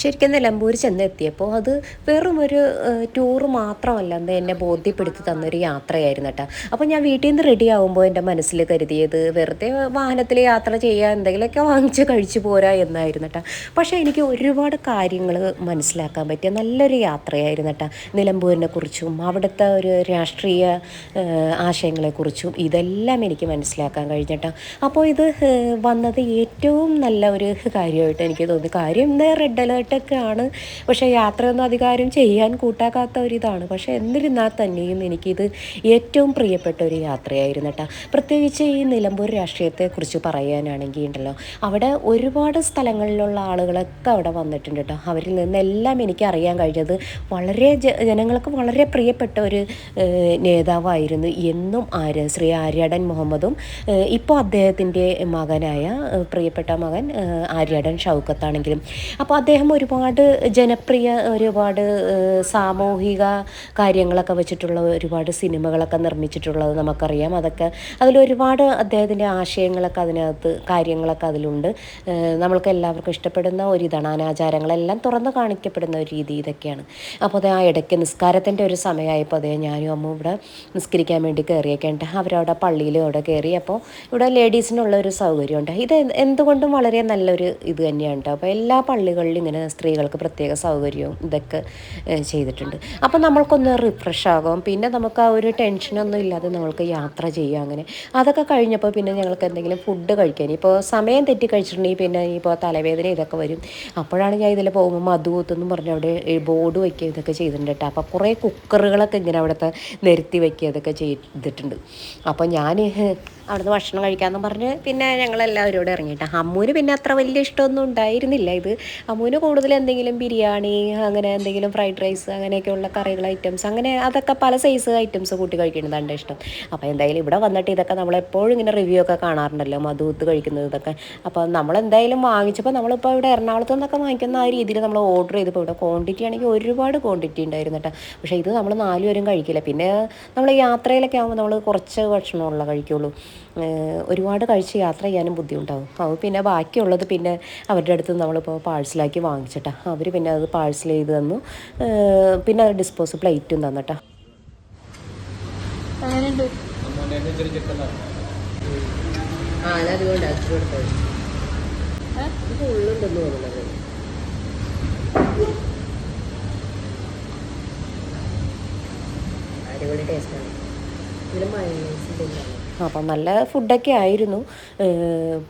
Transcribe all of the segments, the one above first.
ശരിക്കും നിലമ്പൂർ ചെന്നെത്തിയപ്പോൾ അത് വെറും ഒരു ടൂർ മാത്രമല്ല എന്ന് എന്നെ ബോധ്യപ്പെടുത്തി തന്നൊരു യാത്രയായിരുന്നു കേട്ടോ. അപ്പോൾ ഞാൻ വീട്ടിൽ നിന്ന് റെഡി ആകുമ്പോൾ എന്റെ മനസ്സിൽ കരുതിയത് വെറുതെ വാഹനത്തിൽ യാത്ര ചെയ്യുക എന്തെങ്കിലുമൊക്കെ വാങ്ങിച്ച് കഴിച്ചു പോരാ എന്നായിരുന്നു കേട്ടോ. പക്ഷേ എനിക്ക് ഒരുപാട് കാര്യങ്ങൾ മനസ്സിലാക്കാൻ പറ്റിയ നല്ലൊരു യാത്രയായിരുന്നു കേട്ടോ. നിലമ്പൂരിനെ കുറിച്ചും അവിടുത്തെ ഒരു രാഷ്ട്രീയ ആശയങ്ങളെക്കുറിച്ചും ഇതെല്ലാം എനിക്ക് മനസ്സിലാക്കാൻ കഴിഞ്ഞിട്ടോ അപ്പോൾ ഇത് വന്നത് ഏറ്റവും നല്ല ഒരു കാര്യമായിട്ട് എനിക്ക് തോന്നി. കാര്യം എന്താ റെഡ് അലേർട്ടൊക്കെ ആണ് പക്ഷേ യാത്രയൊന്നും അധികാരം ചെയ്യാൻ കൂട്ടാക്കാത്ത ഒരിതാണ്. പക്ഷേ എന്നിരുന്നാൽ തന്നെയും എനിക്കിത് ഏറ്റവും പ്രിയപ്പെട്ട ഒരു യാത്രയായിരുന്നു കേട്ടോ പ്രത്യേകിച്ച് ഈ നിലമ്പൂർ രാഷ്ട്രീയത്തെക്കുറിച്ച് പറയാനാണെങ്കിൽ ഉണ്ടല്ലോ അവിടെ ഒരുപാട് സ്ഥലങ്ങളിലുള്ള ആളുകളൊക്കെ അവിടെ വന്നിട്ടുണ്ട് കേട്ടോ അവരിൽ നിന്നെല്ലാം എനിക്ക് അറിയാൻ കഴിഞ്ഞത് വളരെ ജനങ്ങൾക്ക് വളരെ പ്രിയപ്പെട്ട ഒരു നേതാവായിരുന്നു എന്നും ആര്യ ശ്രീ ആര്യാടൻ മുഹമ്മദും ഇപ്പോൾ അദ്ദേഹത്തിന്റെ മകനായ പ്രിയപ്പെട്ട മകൻ ആര്യാടൻ ഷൗക്കത്താണെങ്കിലും. അപ്പോൾ അദ്ദേഹം ഒരുപാട് ജനപ്രിയ ഒരുപാട് സാമൂഹിക കാര്യങ്ങളൊക്കെ വെച്ചിട്ടുള്ള ഒരുപാട് സിനിമകളൊക്കെ നിർമ്മിച്ചിട്ടുള്ളത് നമുക്കറിയാം. അതൊക്കെ അതിലൊരുപാട് അദ്ദേഹത്തിന്റെ ആശയങ്ങളൊക്കെ അതിനകത്ത് കാര്യങ്ങളൊക്കെ അതിലുണ്ട്. നമ്മൾക്ക് എല്ലാവർക്കും ഇഷ്ടപ്പെടുന്ന ഒരിതാണ് അനാചാരങ്ങളെല്ലാം തുറന്നു കാണിക്കപ്പെടുന്ന ഒരു രീതി ഇതൊക്കെയാണ്. അപ്പോൾ അത് ആ ഇടയ്ക്ക് നിസ്കാരത്തിന്റെ ഒരു സമയമായപ്പോൾ അതേ ഞാനും അമ്മ ഇവിടെ നിസ്കരിക്കാൻ വേണ്ടി കയറിയൊക്കെ ഉണ്ട്. അവരവിടെ പള്ളിയിലും അവിടെ കയറി. അപ്പോൾ ഇവിടെ ലേഡീസിനുള്ള ഒരു സൗകര്യമുണ്ട്. ഇത് എന്ത് എന്തുകൊണ്ടും വളരെ നല്ലൊരു ഇത് തന്നെയാണ് അപ്പോൾ എല്ലാ പള്ളികളിലും ഇങ്ങനെ സ്ത്രീകൾക്ക് പ്രത്യേക സൗകര്യവും ഇതൊക്കെ ചെയ്തിട്ടുണ്ട്. അപ്പം നമ്മൾക്കൊന്ന് റിഫ്രഷ് ആകും. പിന്നെ നമുക്ക് ആ ഒരു ടെൻഷനൊന്നും ഇല്ലാതെ നമ്മൾക്ക് യാത്ര ചെയ്യാം അങ്ങനെ. അതൊക്കെ കഴിഞ്ഞപ്പോൾ പിന്നെ ഞങ്ങൾക്ക് എന്തെങ്കിലും ഫുഡ് കഴിക്കാൻ. ഇപ്പോൾ സമയം തെറ്റി കഴിച്ചിട്ടുണ്ടെങ്കിൽ പിന്നെ ഇപ്പോൾ തലവേദന ഇതൊക്കെ വരും. അപ്പോഴാണ് ഞാൻ ഇതിൽ പോകുമ്പോൾ മധുവത്തെന്നും പറഞ്ഞ് അവിടെ ബോർഡ് വയ്ക്കുക ഇതൊക്കെ ചെയ്തിട്ടുണ്ട് കേട്ടോ. അപ്പോൾ കുറേ കുക്കറുകളൊക്കെ ഇങ്ങനെ അവിടുത്തെ നിരത്തി വയ്ക്കുക ഇതൊക്കെ ചെയ്തിട്ടുണ്ട്. അപ്പോൾ ഞാൻ അവിടുന്ന് ഭക്ഷണം കഴിക്കാമെന്ന് പറഞ്ഞ് പിന്നെ ഞങ്ങളെല്ലാവരും ഇവിടെ ഇറങ്ങിയിട്ട്. അമ്മൂന് പിന്നെ അത്ര വലിയ ഇഷ്ടമൊന്നും ഉണ്ടായിരുന്നില്ല. ഇത് അമ്മൂന് കൂടുതൽ എന്തെങ്കിലും ബിരിയാണി അങ്ങനെ എന്തെങ്കിലും ഫ്രൈഡ് റൈസ് അങ്ങനെയൊക്കെയുള്ള കറികൾ ഐറ്റംസ് അങ്ങനെ അതൊക്കെ പല സൈസ് ഐറ്റംസ് കൂട്ടി കഴിക്കുന്നതാണ് ഇഷ്ടം. അപ്പോൾ എന്തായാലും ഇവിടെ വന്നിട്ട് ഇതൊക്കെ നമ്മളെപ്പോഴും ഇങ്ങനെ റിവ്യൂ ഒക്കെ കാണാറുണ്ടല്ലോ. മധുത്ത് കഴിക്കുന്നത് ഇതൊക്കെ. അപ്പോൾ നമ്മൾ നമ്മളെന്തായാലും വാങ്ങിച്ചപ്പോൾ നമ്മളിപ്പോൾ ഇവിടെ എറണാകുളത്ത് നിന്നൊക്കെ വാങ്ങിക്കുന്ന ആ രീതിയിൽ നമ്മൾ ഓർഡർ ചെയ്തപ്പോൾ ഇവിടെ ക്വാണ്ടിറ്റി ആണെങ്കിൽ ഒരുപാട് ക്വാണ്ടിറ്റി ഉണ്ടായിരുന്നു കേട്ടോ പക്ഷേ ഇത് നമ്മൾ നാലുപേരും കഴിക്കില്ല. പിന്നെ നമ്മൾ യാത്രയിലൊക്കെ ആകുമ്പോൾ നമ്മൾ കുറച്ച് ഭക്ഷണമുള്ള കഴിക്കുള്ളൂ. ഒരുപാട് കഴിച്ച് യാത്ര ചെയ്യാനും ബുദ്ധിമുട്ടാകും അത് പിന്നെ ബാക്കിയുള്ളത് പിന്നെ അവരുടെ അടുത്ത് നമ്മളിപ്പോൾ പാഴ്സലാക്കി വാങ്ങിച്ചിട്ടാ. അവർ പിന്നെ അത് പാഴ്സൽ ചെയ്ത് തന്നു. പിന്നെ അത് ഡിസ്പോസ് പ്ലേറ്റും തന്നിട്ടാ. ഉള്ളുണ്ടെന്ന് തോന്നുന്നത് അടിപൊളി ടേസ്റ്റാണ് അപ്പം നല്ല ഫുഡൊക്കെ ആയിരുന്നു.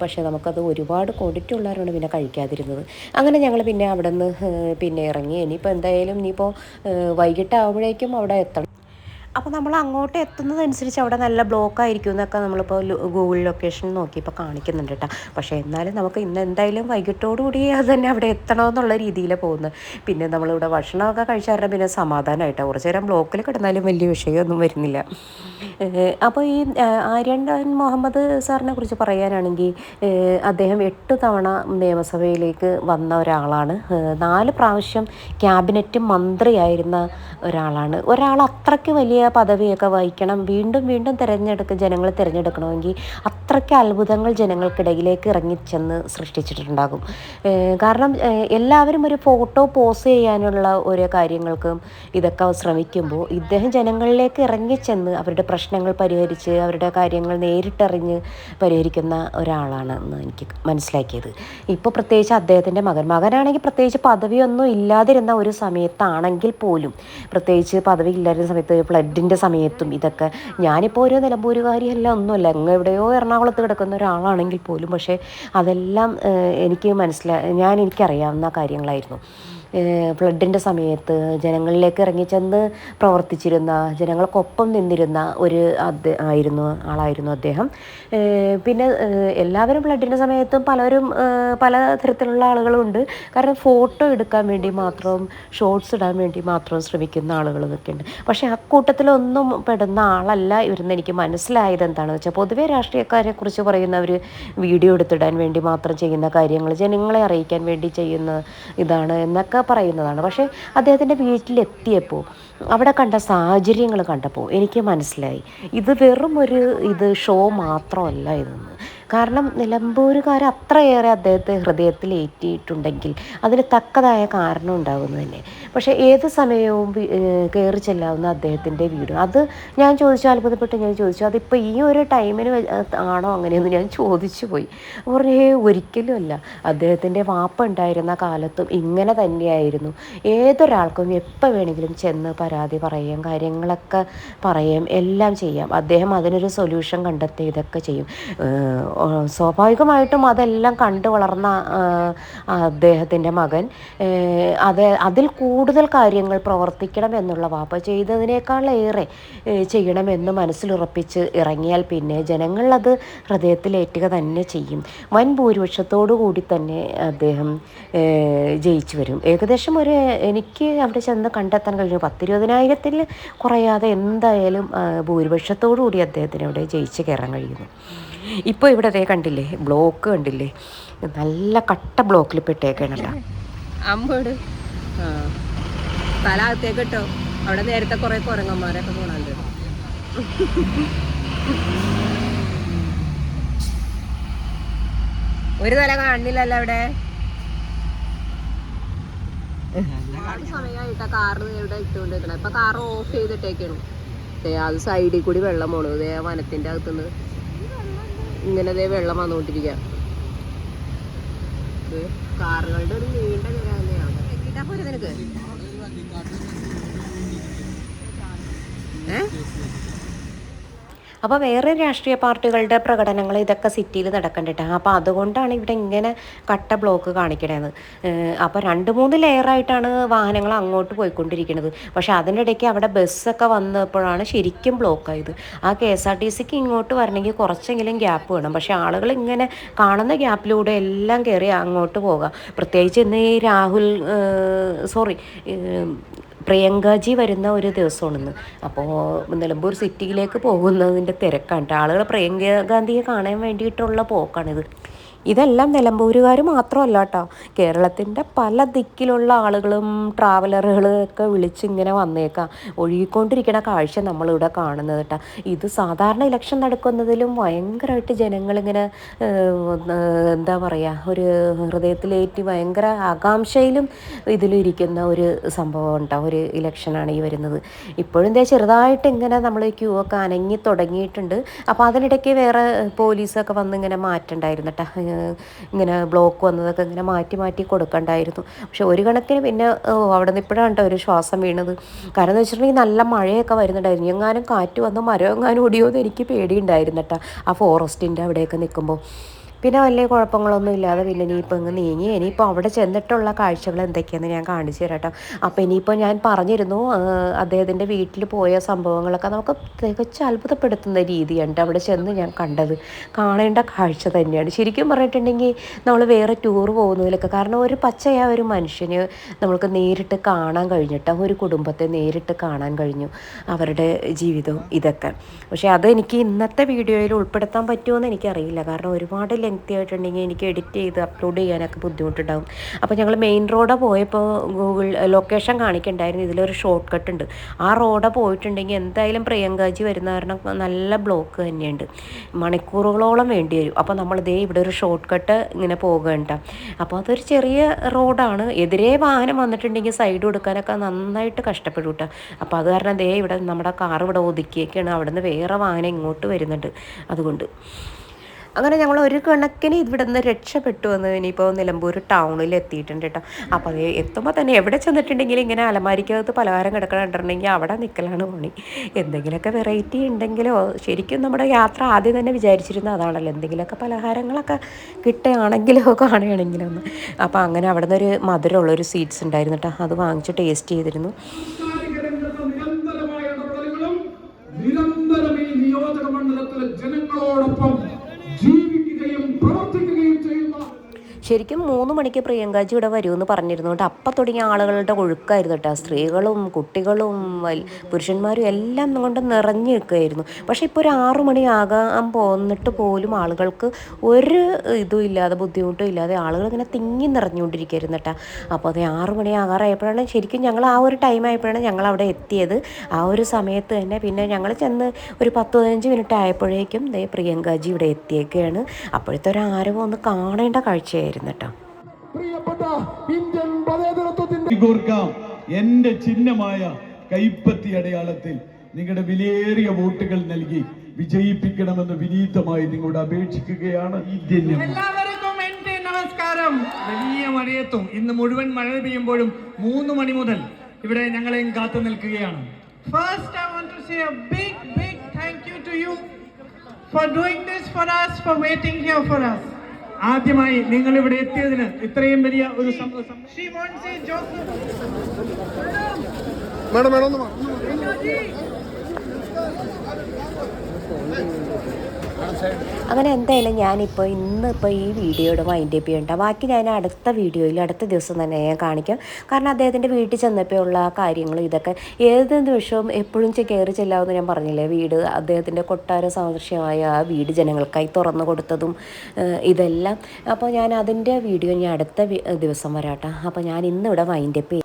പക്ഷേ നമുക്കത് ഒരുപാട് ക്വാണ്ടിറ്റി ഉള്ളവരാണ് പിന്നെ കഴിക്കാതിരുന്നത്. അങ്ങനെ ഞങ്ങൾ പിന്നെ അവിടെ നിന്ന് പിന്നെ ഇറങ്ങി. ഇനിയിപ്പോൾ എന്തായാലും ഇനിയിപ്പോൾ വൈകിട്ടാകുമ്പോഴേക്കും അവിടെ എത്തണം. അപ്പോൾ നമ്മൾ അങ്ങോട്ട് എത്തുന്നതനുസരിച്ച് അവിടെ നല്ല ബ്ലോക്ക് ആയിരിക്കും എന്നൊക്കെ നമ്മളിപ്പോൾ ഗൂഗിൾ ലൊക്കേഷൻ നോക്കിയപ്പോൾ കാണിക്കുന്നുണ്ട് കേട്ടോ. പക്ഷേ എന്നാലും നമുക്ക് ഇന്ന് എന്തായാലും വൈകിട്ടോടുകൂടി അത് തന്നെ അവിടെ എത്തണമെന്നുള്ള രീതിയിൽ പോകുന്നത് പിന്നെ നമ്മളിവിടെ ഭക്ഷണമൊക്കെ കഴിച്ചാൽ പിന്നെ സമാധാനമായിട്ടോ. കുറച്ച് നേരം ബ്ലോക്കിൽ കിടന്നാലും വലിയ വിഷയമൊന്നും വരുന്നില്ല. അപ്പോൾ ഈ ആര്യണ്ടൻ മുഹമ്മദ് സാറിനെ കുറിച്ച് പറയാനാണെങ്കിൽ അദ്ദേഹം എട്ട് തവണ നിയമസഭയിലേക്ക് വന്ന ഒരാളാണ്. നാല് പ്രാവശ്യം ക്യാബിനറ്റ് മന്ത്രിയായിരുന്ന ഒരാളാണ്. ഒരാൾ അത്രയ്ക്ക് വലിയ പദവിയൊക്കെ വഹിക്കണം. വീണ്ടും വീണ്ടും തിരഞ്ഞെടുക്ക ജനങ്ങൾ തിരഞ്ഞെടുക്കണമെങ്കിൽ അത്രയ്ക്ക് അത്ഭുതങ്ങൾ ജനങ്ങൾക്കിടയിലേക്ക് ഇറങ്ങിച്ചെന്ന് സൃഷ്ടിച്ചിട്ടുണ്ടാകും. കാരണം എല്ലാവരും ഒരു ഫോട്ടോ പോസ് ചെയ്യാനുള്ള ഓരോ കാര്യങ്ങൾക്കും ഇതൊക്കെ ശ്രമിക്കുമ്പോൾ ഇദ്ദേഹം ജനങ്ങളിലേക്ക് ഇറങ്ങിച്ചെന്ന് അവരുടെ പ്രശ്നങ്ങൾ പരിഹരിച്ച് അവരുടെ കാര്യങ്ങൾ നേരിട്ടറിഞ്ഞ് പരിഹരിക്കുന്ന ഒരാളാണ് എന്ന് എനിക്ക് മനസ്സിലാക്കിയത്. ഇപ്പോൾ പ്രത്യേകിച്ച് അദ്ദേഹത്തിന്റെ മകൻ. മകനാണെങ്കിൽ പ്രത്യേകിച്ച് പദവിയൊന്നും ഇല്ലാതിരുന്ന ഒരു സമയത്താണെങ്കിൽ പോലും പ്രത്യേകിച്ച് പദവി ഇല്ലാതിരുന്ന സമയത്ത് ഫ്ലഡിന്റെ സമയത്തും ഇതൊക്കെ. ഞാനിപ്പോൾ ഒരു നിലമ്പൂരുകാരിയല്ല ഒന്നുമല്ല. അങ്ങ് എവിടെയോ എറണാകുളത്ത് കിടക്കുന്ന ഒരാളാണെങ്കിൽ പോലും പക്ഷേ അതെല്ലാം എനിക്ക് മനസ്സിലാ ഞാൻ എനിക്കറിയാവുന്ന കാര്യങ്ങളായിരുന്നു. ഫ്ലഡിന്റെ സമയത്ത് ജനങ്ങളിലേക്ക് ഇറങ്ങിച്ചെന്ന് പ്രവർത്തിച്ചിരുന്ന ജനങ്ങൾക്കൊപ്പം നിന്നിരുന്ന ഒരു ആയിരുന്നു ആളായിരുന്നു അദ്ദേഹം. പിന്നെ എല്ലാവരും ഫ്ലഡിന്റെ സമയത്തും പലരും പല തരത്തിലുള്ള ആളുകളുണ്ട്. കാരണം ഫോട്ടോ എടുക്കാൻ വേണ്ടി മാത്രം ഷോർട്സ് ഇടാൻ വേണ്ടി മാത്രം ശ്രമിക്കുന്ന ആളുകളൊക്കെ ഉണ്ട് പക്ഷേ അക്കൂട്ടത്തിലൊന്നും പെടുന്ന ആളല്ല ഇവരെന്ന് എനിക്ക് മനസ്സിലായത് എന്താണെന്ന് വെച്ചാൽ പൊതുവെ രാഷ്ട്രീയക്കാരെ കുറിച്ച് പറയുന്നവർ വീഡിയോ എടുത്തിടാൻ വേണ്ടി മാത്രം ചെയ്യുന്ന കാര്യങ്ങൾ ജനങ്ങളെ അറിയിക്കാൻ വേണ്ടി ചെയ്യുന്ന ഇതാണ്. എന്നൊക്കെ പറയുന്നതാണ്. പക്ഷേ അദ്ദേഹത്തിന്റെ വീട്ടിലെത്തിയപ്പോൾ അവിടെ കണ്ട സാഹചര്യങ്ങൾ കണ്ടപ്പോൾ എനിക്ക് മനസ്സിലായി. ഇത് വെറും ഒരു ഇത് ഷോ മാത്രമല്ല ഇതെന്ന്. കാരണം നിലമ്പൂരുകാർ അത്രയേറെ അദ്ദേഹത്തെ ഹൃദയത്തിൽ ഏറ്റിയിട്ടുണ്ടെങ്കിൽ അതിന് തക്കതായ കാരണം ഉണ്ടാകുന്നു തന്നെ. പക്ഷേ ഏത് സമയവും കയറി ചെല്ലാവുന്ന അദ്ദേഹത്തിന്റെ വീട്. അത് ഞാൻ ചോദിച്ചു അത്ഭുതപ്പെട്ട് ഞാൻ ചോദിച്ചു അതിപ്പോൾ ഈ ഒരു ടൈമിന് ആണോ അങ്ങനെയെന്ന് ഞാൻ ചോദിച്ചു പോയി. പറഞ്ഞു ഒരിക്കലും അല്ല. അദ്ദേഹത്തിന്റെ വാപ്പ ഉണ്ടായിരുന്ന കാലത്തും ഇങ്ങനെ തന്നെയായിരുന്നു. ഏതൊരാൾക്കും എപ്പോൾ വേണമെങ്കിലും ചെന്ന് പരാതി പറയാം കാര്യങ്ങളൊക്കെ പറയാം എല്ലാം ചെയ്യാം. അദ്ദേഹം അതിനൊരു സൊല്യൂഷൻ കണ്ടെത്തി ഇതൊക്കെ ചെയ്യും സ്വാഭാവികമായിട്ടും അതെല്ലാം കണ്ടു വളർന്ന അദ്ദേഹത്തിന്റെ മകൻ. അത് അതിൽ കൂടുതൽ കാര്യങ്ങൾ പ്രവർത്തിക്കണം എന്നുള്ള വാപ്പ ചെയ്തതിനേക്കാളേറെ ചെയ്യണമെന്ന് മനസ്സിലുറപ്പിച്ച് ഇറങ്ങിയാൽ പിന്നെ ജനങ്ങൾ അത് ഹൃദയത്തിലേറ്റുക തന്നെ ചെയ്യും. വൻ ഭൂരിപക്ഷത്തോടു കൂടി തന്നെ അദ്ദേഹം ജയിച്ചു വരും. ഏകദേശം ഒരു എനിക്ക് അവിടെ ചെന്ന് കണ്ടെത്താൻ കഴിഞ്ഞു. പത്തിരുപതിനായിരത്തിൽ കുറയാതെ എന്തായാലും ഭൂരിപക്ഷത്തോടു കൂടി അദ്ദേഹത്തിന് അവിടെ ജയിച്ച് കയറാൻ കഴിയുന്നു. ഇപ്പോൾ ഇവിടെ അതേ കണ്ടില്ലേ ബ്ലോക്ക് കണ്ടില്ലേ? നല്ല കട്ട ബ്ലോക്കിൽ പെട്ടേക്കാണല്ലോ അമ്പോട് ആ. തല അകത്തേക്ക് ഇട്ടോ. അവിടെ നേരത്തെ കുറെ കുരങ്ങന്മാരൊക്കെ പോണുണ്ട്. ഒരു തല കാണുന്നില്ലല്ലോ അവിടെ? സമയമായിട്ടാ കാറ് ഇവിടെ ഇട്ടുകൊണ്ടിരിക്കണം. ഇപ്പൊ കാർ ഓഫ് ചെയ്തിട്ടേക്കണം. അത് സൈഡിൽ കൂടി വെള്ളം പോണു. ദേ ആ വനത്തിന്റെ അകത്തുനിന്ന് ഇങ്ങനെ ദേ വെള്ളം വന്നുകൊണ്ടിരിക്കുക കാറുകളുടെ ഒരു നീണ്ട നിര തന്നെയാണ്. പോരെ നിനക്ക്? അപ്പോൾ വേറെ രാഷ്ട്രീയ പാർട്ടികളുടെ പ്രകടനങ്ങൾ ഇതൊക്കെ സിറ്റിയിൽ നടക്കണ്ടിട്ട്. അപ്പോൾ അതുകൊണ്ടാണ് ഇവിടെ ഇങ്ങനെ കട്ട ബ്ലോക്ക് കാണിക്കണേന്ന് അപ്പോൾ രണ്ട് മൂന്ന് ലെയറായിട്ടാണ് വാഹനങ്ങൾ അങ്ങോട്ട് പോയിക്കൊണ്ടിരിക്കുന്നത് പക്ഷേ അതിന്റെ ഇടയ്ക്ക് അവിടെ ബസ്സൊക്കെ വന്നപ്പോഴാണ് ശരിക്കും ബ്ലോക്കായത് ആ കെ എസ് ആർ ടി സിക്ക് ഇങ്ങോട്ട് വരണമെങ്കിൽ കുറച്ചെങ്കിലും ഗ്യാപ്പ് വേണം. പക്ഷേ ആളുകൾ ഇങ്ങനെ കാണുന്ന ഗ്യാപ്പിലൂടെ എല്ലാം കയറി അങ്ങോട്ട് പോകാം. പ്രത്യേകിച്ച് ഇന്ന് ഈ രാഹുൽ സോറി പ്രിയങ്കാജി വരുന്ന ഒരു ദിവസമാണെന്ന് അപ്പോൾ നിലമ്പൂർ സിറ്റിയിലേക്ക് പോകുന്നതിന്റെ തിരക്കാണ്. ആളുകൾ പ്രിയങ്ക ഗാന്ധിയെ കാണാൻ വേണ്ടിയിട്ടുള്ള പോക്കാണിത് ഇതെല്ലാം നിലമ്പൂരുകാർ മാത്രമല്ല കേട്ടോ കേരളത്തിന്റെ പല ദിക്കിലുള്ള ആളുകളും ട്രാവലറുകളും ഒക്കെ വിളിച്ച് ഇങ്ങനെ വന്നേക്കാം. ഒഴുകിക്കൊണ്ടിരിക്കുന്ന കാഴ്ച നമ്മളിവിടെ കാണുന്നത് കേട്ടോ. ഇത് സാധാരണ ഇലക്ഷൻ നടക്കുന്നതിലും ഭയങ്കരമായിട്ട് ജനങ്ങളിങ്ങനെ എന്താ പറയുക ഒരു ഹൃദയത്തിലേറ്റി ഭയങ്കര ആകാംക്ഷയിലും ഇതിലിരിക്കുന്ന ഒരു സംഭവം ഉണ്ടോ ഒരു ഇലക്ഷനാണ് ഈ വരുന്നത്. ഇപ്പോഴും ദേ ചെറുതായിട്ട് ഇങ്ങനെ നമ്മൾ ക്യൂ ഒക്കെ അനങ്ങി തുടങ്ങിയിട്ടുണ്ട്. അപ്പോൾ അതിനിടയ്ക്ക് വേറെ പോലീസൊക്കെ വന്ന് ഇങ്ങനെ മാറ്റണ്ടായിരുന്നു കേട്ടോ. ഇങ്ങനെ ബ്ലോക്ക് വന്നതൊക്കെ ഇങ്ങനെ മാറ്റി മാറ്റി കൊടുക്കണ്ടായിരുന്നു. പക്ഷെ ഒരു കണക്കിന് പിന്നെ അവിടെ നിന്ന് ഇപ്പോഴാണ് കേട്ടോ ഒരു ശ്വാസം വീണത്. കാരണം എന്ന് വെച്ചിട്ടുണ്ടെങ്കിൽ നല്ല മഴയൊക്കെ വരുന്നുണ്ടായിരുന്നു. എങ്ങാനും കാറ്റ് വന്ന് മരം എങ്ങാനും ഓടിയോ എന്ന് എനിക്ക് പേടിയുണ്ടായിരുന്നു കേട്ടോ ആ ഫോറസ്റ്റിന്റെ അവിടെയൊക്കെ നിൽക്കുമ്പോൾ പിന്നെ വലിയ കുഴപ്പങ്ങളൊന്നും ഇല്ലാതെ പിന്നെ ഇനിയിപ്പോൾ ഇങ്ങ് നീങ്ങി ഇനിയിപ്പോൾ അവിടെ ചെന്നിട്ടുള്ള കാഴ്ചകൾ എന്തൊക്കെയാണെന്ന് ഞാൻ കാണിച്ചു തരാം കേട്ടോ അപ്പോൾ ഇനിയിപ്പോൾ ഞാൻ പറഞ്ഞിരുന്നു അദ്ദേഹത്തിന്റെ വീട്ടിൽ പോയ സംഭവങ്ങളൊക്കെ നമുക്ക് തികച്ച് അത്ഭുതപ്പെടുത്തുന്ന രീതിയാണ് അവിടെ ചെന്ന് ഞാൻ കണ്ടത്. കാണേണ്ട കാഴ്ച തന്നെയാണ്. ശരിക്കും പറഞ്ഞിട്ടുണ്ടെങ്കിൽ നമ്മൾ വേറെ ടൂർ പോകുന്നതിലൊക്കെ കാരണം ഒരു പച്ചയായ ഒരു മനുഷ്യന് നമ്മൾക്ക് നേരിട്ട് കാണാൻ കഴിഞ്ഞിട്ട് ഒരു കുടുംബത്തെ നേരിട്ട് കാണാൻ കഴിഞ്ഞു അവരുടെ ജീവിതവും ഇതൊക്കെ. പക്ഷേ അത് എനിക്ക് ഇന്നത്തെ വീഡിയോയിൽ ഉൾപ്പെടുത്താൻ പറ്റുമോ എനിക്കറിയില്ല. കാരണം ഒരുപാട് ലെങ്തി ആയിട്ടുണ്ടെങ്കിൽ എനിക്ക് എഡിറ്റ് ചെയ്ത് അപ്ലോഡ് ചെയ്യാനൊക്കെ ബുദ്ധിമുട്ടുണ്ടാകും അപ്പോൾ ഞങ്ങൾ മെയിൻ റോഡ് പോയപ്പോൾ ഗൂഗിൾ ലൊക്കേഷൻ കാണിക്കണ്ടായിരുന്നു. ഇതിലൊരു ഷോർട്ട് കട്ട് ഉണ്ട്. ആ റോഡ് പോയിട്ടുണ്ടെങ്കിൽ എന്തായാലും പ്രിയങ്കാജി വരുന്ന കാരണം നല്ല ബ്ലോക്ക് തന്നെയുണ്ട്. മണിക്കൂറുകളോളം വേണ്ടി വരും. അപ്പോൾ നമ്മളിതേ ഇവിടെ ഒരു ഷോർട്ട് കട്ട് ഇങ്ങനെ പോകേണ്ട. അപ്പോൾ അതൊരു ചെറിയ റോഡാണ് എതിരെ വാഹനം വന്നിട്ടുണ്ടെങ്കിൽ സൈഡ് കൊടുക്കാനൊക്കെ നന്നായിട്ട് കഷ്ടപ്പെടും കേട്ടോ അപ്പോൾ അത് കാരണം ദേ ഇവിടെ നമ്മുടെ കാർ ഇവിടെ ഒതുക്കിയൊക്കെയാണ് അവിടെ നിന്ന് വേറെ വാഹനം ഇങ്ങോട്ട് വരുന്നുണ്ട്. അതുകൊണ്ട് അങ്ങനെ ഞങ്ങൾ ഒരു കണക്കിന് ഇവിടെ നിന്ന് രക്ഷപ്പെട്ടു വന്ന് ഇനിയിപ്പോൾ നിലമ്പൂർ ടൗണിൽ എത്തിയിട്ടുണ്ട് കേട്ടോ. അപ്പോൾ അത് എത്തുമ്പോൾ തന്നെ എവിടെ ചെന്നിട്ടുണ്ടെങ്കിലും ഇങ്ങനെ അലമാരിക്കകത്ത് പലഹാരം കിടക്കണിട്ടുണ്ടെങ്കിൽ അവിടെ നിൽക്കലാണ് പണി. എന്തെങ്കിലുമൊക്കെ വെറൈറ്റി ഉണ്ടെങ്കിലോ ശരിക്കും നമ്മുടെ യാത്ര ആദ്യം തന്നെ വിചാരിച്ചിരുന്ന അതാണല്ലോ. എന്തെങ്കിലുമൊക്കെ പലഹാരങ്ങളൊക്കെ കിട്ടുകയാണെങ്കിലോ കാണുകയാണെങ്കിലോ ഒന്ന്. അപ്പോൾ അങ്ങനെ അവിടെ നിന്നൊരു മധുരമുള്ളൊരു സ്വീറ്റ്സ് ഉണ്ടായിരുന്നു കേട്ടോ. അത് വാങ്ങിച്ച് ടേസ്റ്റ് ചെയ്തിരുന്നു. നിരന്തരം ഈ നിയോജക മണ്ഡലത്തിലെ ജനങ്ങളോടൊപ്പം Jesus. ശരിക്കും മൂന്ന് മണിക്ക് പ്രിയങ്കാജി ഇവിടെ വരുമെന്ന് പറഞ്ഞിരുന്നു കേട്ടോ അപ്പം തുടങ്ങിയ ആളുകളുടെ ഒഴുക്കായിരുന്നു കേട്ടോ. സ്ത്രീകളും കുട്ടികളും പുരുഷന്മാരും എല്ലാം കൊണ്ട് നിറഞ്ഞു നിൽക്കുകയായിരുന്നു. പക്ഷേ ഇപ്പോൾ ഒരു ആറു മണിയാകാൻ പോന്നിട്ട് പോലും ആളുകൾക്ക് ഒരു ഇതും ഇല്ലാതെ ബുദ്ധിമുട്ടും ഇല്ലാതെ ആളുകൾ ഇങ്ങനെ തിങ്ങി നിറഞ്ഞുകൊണ്ടിരിക്കുകയായിരുന്നു കേട്ടോ. അപ്പോൾ അത് ആറു മണി ആകാറായപ്പോഴാണ് ശരിക്കും ഞങ്ങൾ ആ ഒരു ടൈം ആയപ്പോഴാണ് ഞങ്ങൾ അവിടെ എത്തിയത്. ആ ഒരു സമയത്ത് തന്നെ പിന്നെ ഞങ്ങൾ ചെന്ന് ഒരു പത്ത് പതിനഞ്ച് മിനിറ്റ് ആയപ്പോഴേക്കും ദേ പ്രിയങ്കാജി ഇവിടെ എത്തിയേക്കുകയാണ് അപ്പോഴത്തെ ഒരു ആരവം ഒന്ന് കാണേണ്ട കാഴ്ചയായിരുന്നു. കേട്ടോ. പ്രിയപ്പെട്ട ഇന്ത്യൻ മതേതരത്വത്തിന്റെ കോർക്കാം എന്റെ ചിഹ്നമായ കൈപ്പത്തി അടയാളത്തിൽ നിങ്ങളുടെ വിലയേറിയ വോട്ടുകൾ നൽകി വിജയിപ്പിക്കണമെന്ന് വിനീതമായി നിങ്ങളോട് അപേക്ഷിക്കുകയാണ് ഈ എല്ലാവർക്കും എന്റെ നമസ്കാരം. വലിയ മഴയത്തും ഇന്ന് മുഴുവൻ മഴ പെയ്യുമ്പോഴും മൂന്ന് മണി മുതൽ ഇവിടെ ഞങ്ങളെയും കാത്തു നിൽക്കുകയാണ്. First I want to say a big big thank you to you for doing this for us for waiting here for us. ആദ്യമായി നിങ്ങൾ ഇവിടെ എത്തിയതിന് ഇത്രയും വലിയ ഒരു. മേഡം അങ്ങനെ എന്തായാലും ഞാനിപ്പോൾ ഇന്ന് ഇപ്പോൾ ഈ വീഡിയോയുടെ മൈൻഡ് അപ്പ് ചെയ്യണ്ട. ബാക്കി ഞാൻ അടുത്ത വീഡിയോയിൽ അടുത്ത ദിവസം തന്നെ ഞാൻ കാണിക്കാം. കാരണം അദ്ദേഹത്തിന്റെ വീട്ടിൽ ചെന്നപ്പോൾ ഉള്ള കാര്യങ്ങളും ഇതൊക്കെ ഏത് നിമിഷവും എപ്പോഴും കയറി ചെല്ലാമെന്ന് ഞാൻ പറഞ്ഞില്ലേ? വീട് അദ്ദേഹത്തിന്റെ കൊട്ടാര സാദൃശ്യമായ ആ വീട് ജനങ്ങൾക്കായി തുറന്നു കൊടുത്തതും ഇതെല്ലാം. അപ്പോൾ ഞാൻ അതിന്റെ വീഡിയോ ഞാൻ അടുത്ത ദിവസം വരാട്ടോ. അപ്പോൾ ഞാൻ ഇന്നിവിടെ മൈൻഡ് അപ്പ്